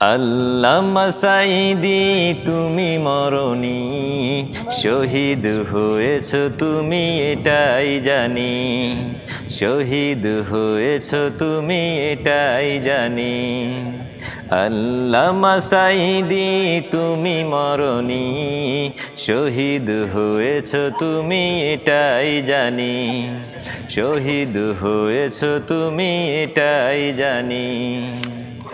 আল্লামা সাইদি তুমি মরণি। শহীদ হয়েছ তুমি, এটাই জানি। শহীদ হয়েছ তুমি, এটাই জানি। আল্লামা সাইদি তুমি মরণি। শহীদ হয়েছ তুমি, এটাই জানি। শহীদ হয়েছ তুমি, এটাই জানি।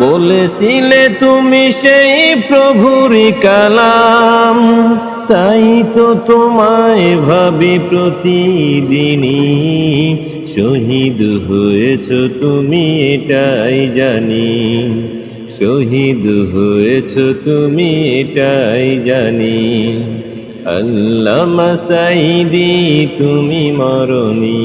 বলেছিলে তুমি সেই প্রভুরি কালাম, তাই তো তোমায় ভাবি প্রতিদিনই। শহীদ হয়েছ তুমি, এটাই জানি। শহীদ হয়েছ তুমি, এটাই জানি। আল্লামা সাইদি তুমি মরণি।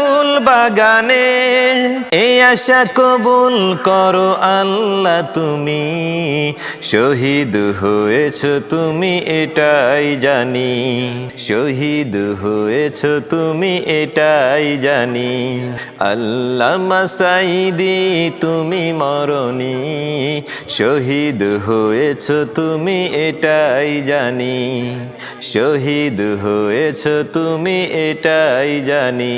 বাগানে এই আশা কবুল করো আল্লাহ তুমি। শহীদ হয়েছ তুমি এটাই জানি। শহীদ হয়েছ তুমি এটাই জানি। আল্লামা সাইদি তুমি মরণি। শহীদ হয়েছ তুমি এটাই জানি। শহীদ হয়েছ তুমি এটাই জানি।